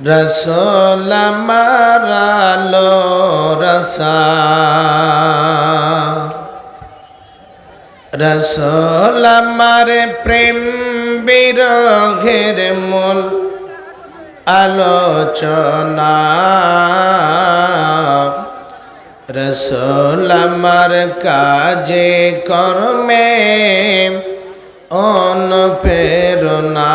রসোল মারালো রসা। রসোল আমার প্রেম বিরোঘের মূল আলোচনা। রসোল আমার কাজে কর্মে অনুপ্রেরণা।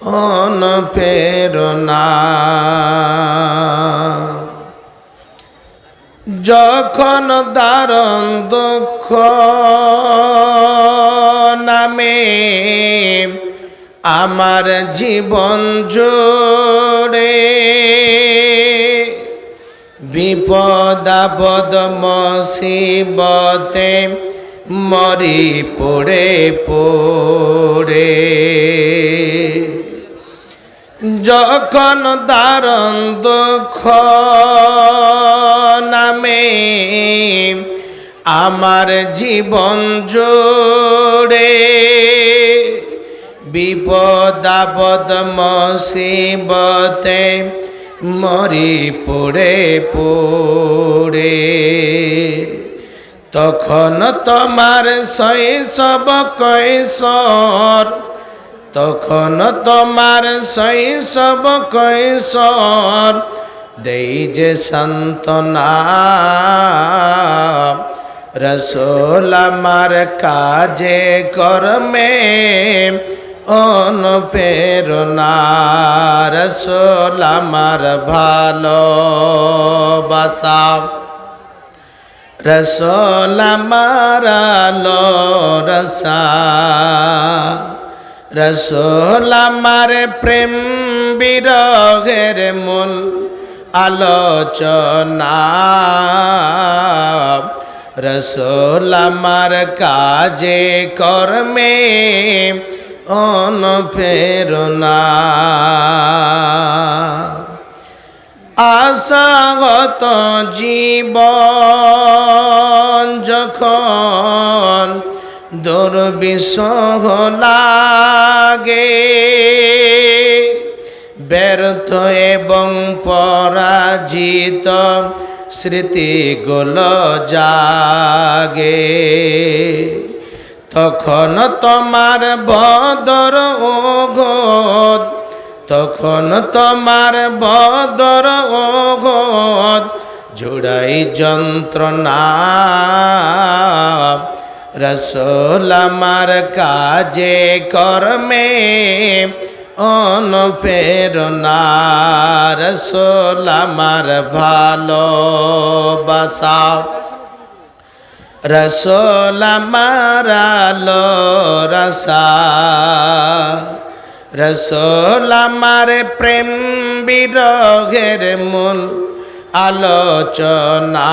অনুপ্রেরণা যখন দারণ দুঃখ নামে আমার জীবন জোড়ে বিপদাবদ মসিবতে মরি পড়ে পড়ে। যখন দারণ দুঃখ নামে আমার জীবন জোড়ে বিপদাবদ মসিবতে মরি পড়ে পড়ে। তখন তোমার শৈশব কৈশোর তখন তোমার শৈশব কৈশোর, দেই যে সন্তনা রসোল আমার কাজে কর্মে অনুপ্রেরণা। রসোল আমার ভালোবাসা। রসোল আমার রসা। রসোল আমার প্রেম বিরহের মূল আলোচনা। রসোল আমার কাজে কর্মে অনুপ্রেরণা। আশাগত জীবন দুর্বিষহ লাগে। ব্যর্থ এবং পরাজিত স্মৃতিগুলো জাগে। তখন তোমার বদর ওঘত তখন তোমার বদর ওঘত জুড়াই যন্ত্রণা রসোল আমার কাজে কর্মে অনুপ্রেরণা রসোল আমার ভালোবাসা। রসোল আমার আলো রসা। রসোল আমার প্রেম বিরহের মূল আলোচনা।